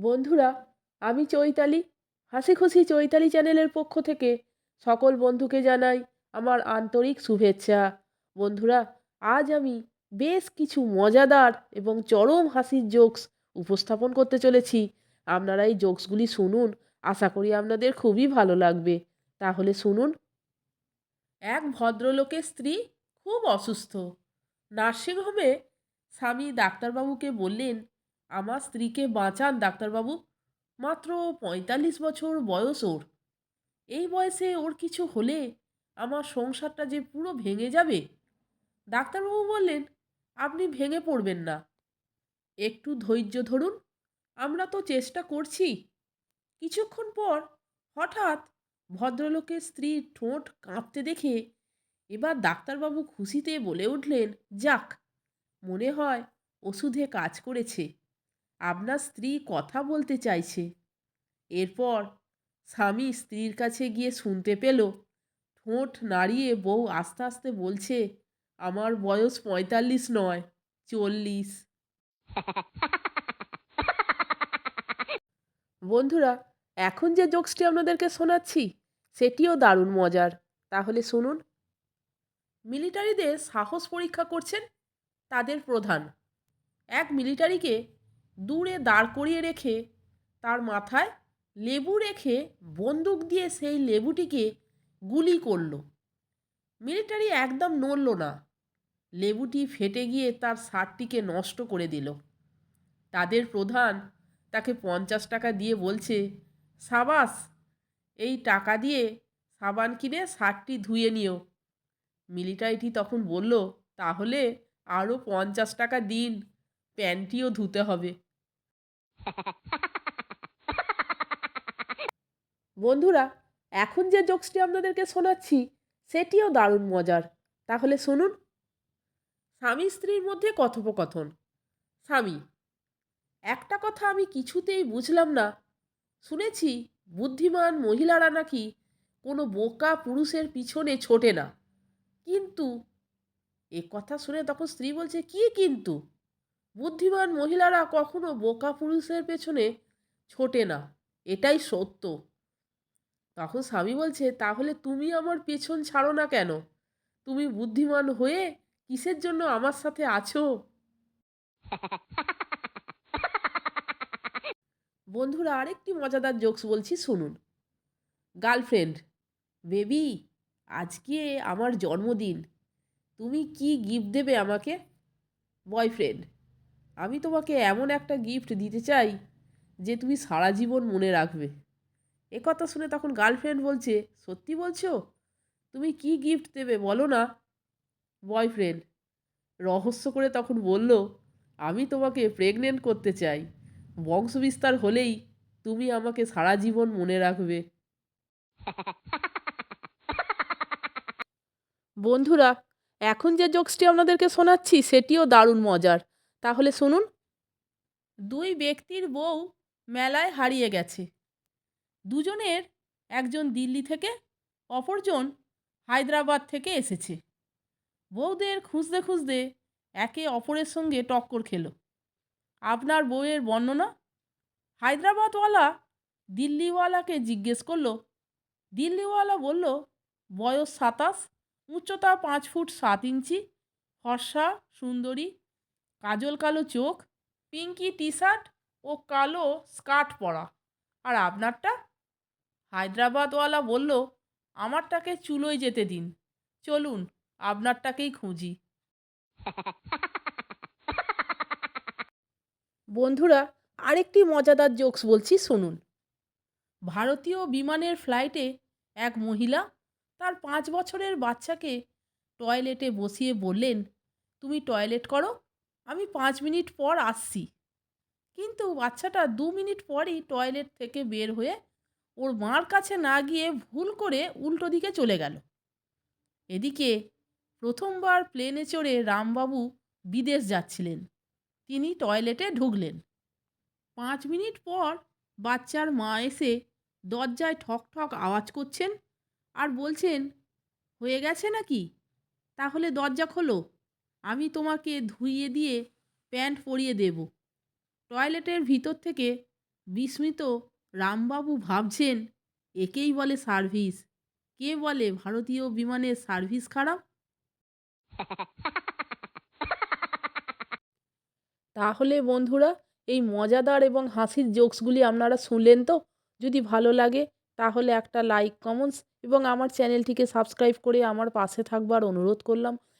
বন্ধুরা, আমি চৈতালি। হাসি খুশি চৈতালি চ্যানেলের পক্ষ থেকে সকল বন্ধুকে জানাই আমার আন্তরিক শুভেচ্ছা। বন্ধুরা, আজ আমি বেশ কিছু মজাদার এবং চরম হাসির জোকস উপস্থাপন করতে চলেছি। আপনারা এই জোকসগুলি শুনুন, আশা করি আপনাদের খুবই ভালো লাগবে। তাহলে শুনুন। এক ভদ্রলোকের স্ত্রী খুব অসুস্থ। নার্সিংহোমে স্বামী ডাক্তারবাবুকে বললেন আমার স্ত্রীকে বাঁচান, ডাক্তারবাবু। মাত্র পঁয়তাল্লিশ বছর বয়স ওর। এই বয়সে ওর কিছু হলে আমার সংসারটা যে পুরো ভেঙে যাবে। ডাক্তারবাবু বললেন, আপনি ভেঙে পড়বেন না। একটু ধৈর্য ধরুন, আমরা তো চেষ্টা করছি। কিছুক্ষণ পর হঠাৎ ভদ্রলোকের স্ত্রীর ঠোঁট কাঁপতে দেখে এবার ডাক্তারবাবু খুশিতে বলে উঠলেন, যাক, মনে হয় ওষুধে কাজ করেছে। আপনার স্ত্রী কথা বলতে চাইছে। এরপর স্বামী স্ত্রীর কাছে গিয়ে শুনতে পেল, ঠোঁট নাড়িয়ে বউ আস্তে আস্তে বলছে, আমার বয়স পঁয়তাল্লিশ নয়, চল্লিশ। বন্ধুরা, এখন যে জোকসটি আপনাদেরকে শোনাচ্ছি, সেটিও দারুণ মজার। তাহলে শুনুন। মিলিটারিদের সাহস পরীক্ষা করছেন তাদের প্রধান। এক মিলিটারিকে দূরে দাঁড় করিয়ে রেখে তার মাথায় লেবু রেখে বন্দুক দিয়ে সেই লেবুটিকে গুলি করল। মিলিটারি একদম নড়ল না। লেবুটি ফেটে গিয়ে তার শার্টটিকে নষ্ট করে দিল। তাদের প্রধান তাকে পঞ্চাশ টাকা দিয়ে বলছে, সাবাস, এই টাকা দিয়ে সাবান কিনে শার্টটি ধুয়ে নিও। মিলিটারিটি তখন বলল, তাহলে আরও পঞ্চাশ টাকা দিন প্যান্টিও ধুতে হবে। বন্ধুরা, এখন যে জোকসটি আপনাদেরকে শোনাচ্ছি, সেটিও দারুণ মজার। তাহলে শুনুন। স্বামী স্ত্রীর মধ্যে কথোপকথন। স্বামী, একটা কথা আমি কিছুতেই বুঝলাম না। শুনেছি, বুদ্ধিমান মহিলারা নাকি কোনো বোকা পুরুষের পিছনে ছোটে না। কিন্তু, এ কথা শুনে তখন স্ত্রী বলছে, কি কিন্তু? বুদ্ধিমান মহিলারা কখনো বোকা পুরুষের পেছনে ছোটে না, এটাই সত্য। তখন স্বামী বলছে, তাহলে তুমি আমার পেছন ছাড়ো না কেন? তুমি বুদ্ধিমান হয়ে কিসের জন্য আমার সাথে আছো? বন্ধুরা, আরেকটি মজাদার জোকস বলছি, শুনুন। গার্লফ্রেন্ড, বেবি, আজকে আমার জন্মদিন। তুমি কি গিফট দেবে আমাকে? বয়ফ্রেন্ড। আমি তোমাকে এমন একটা গিফট দিতে চাই যে তুমি সারা জীবন মনে রাখবে। এ কথা শুনে তখন গার্লফ্রেন্ড বলছে, সত্যি বলছো? তুমি কি গিফট দেবে বলো না? বয়ফ্রেন্ড রহস্য করে তখন বলল, আমি তোমাকে প্রেগনেন্ট করতে চাই। বংশবিস্তার হলেই তুমি আমাকে সারা জীবন মনে রাখবে। বন্ধুরা, এখন যে জোকসটি আপনাদেরকে শোনাচ্ছি, সেটিও দারুণ মজার। তাহলে শুনুন। দুই ব্যক্তির বউ মেলায় হারিয়ে গেছে। দুজনের একজন দিল্লি থেকে, অপরজন হায়দ্রাবাদ থেকে এসেছে। বউদের খুঁজতে খুঁজতে একে অপরের সঙ্গে টক্কর খেলো। আপনার বউয়ের বর্ণনা? হায়দ্রাবাদওয়ালা দিল্লিওয়ালাকে জিজ্ঞেস করল। দিল্লিওয়ালা বলল, বয়স সাতাশ, উচ্চতা পাঁচ ফুট সাত ইঞ্চি, ফর্সা, সুন্দরী কাজল কালো চোখ, পিঙ্কি টি শার্ট ও কালো স্কার্ট পরা। আর আপনারটা? হায়দ্রাবাদওয়ালা বলল, আমারটাকে চুলোয় যেতে দিন। চলুন, আপনারটাকেই খুঁজি। বন্ধুরা, আরেকটি মজাদার জোকস বলছি, শুনুন। ভারতীয় বিমানের ফ্লাইটে এক মহিলা তার পাঁচ বছরের বাচ্চাকে টয়লেটে বসিয়ে বললেন, তুমি টয়লেট করো আমি পাঁচ মিনিট পর আসছি। কিন্তু বাচ্চাটা দু মিনিট পরই টয়লেট থেকে বের হয়ে ওর মার কাছে না গিয়ে ভুল করে উল্টো দিকে চলে গেল। এদিকে প্রথমবার প্লেনে চড়ে রামবাবু বিদেশ যাচ্ছিলেন। তিনি টয়লেটে ঢুকলেন। পাঁচ মিনিট পর বাচ্চার মা এসে দরজায় ঠক ঠক আওয়াজ করছেন আর বলছেন, হয়ে গেছে নাকি? তাহলে দরজা খোলো। আমি তোমাকে ধুইয়ে দিয়ে প্যান্ট পরিয়ে দেব। টয়লেটের ভিতর থেকে বিস্মিত রামবাবু ভাবছেন, একেই বলে সার্ভিস। কে বলে ভারতীয় বিমানের সার্ভিস খারাপ? তাহলে বন্ধুরা, এই মজাদার এবং হাসির জোকসগুলি আপনারা শুনলেন তো? যদি ভালো লাগে, তাহলে একটা লাইক, কমেন্টস এবং আমার চ্যানেলটিকে সাবস্ক্রাইব করে আমার পাশে থাকবার অনুরোধ করলাম।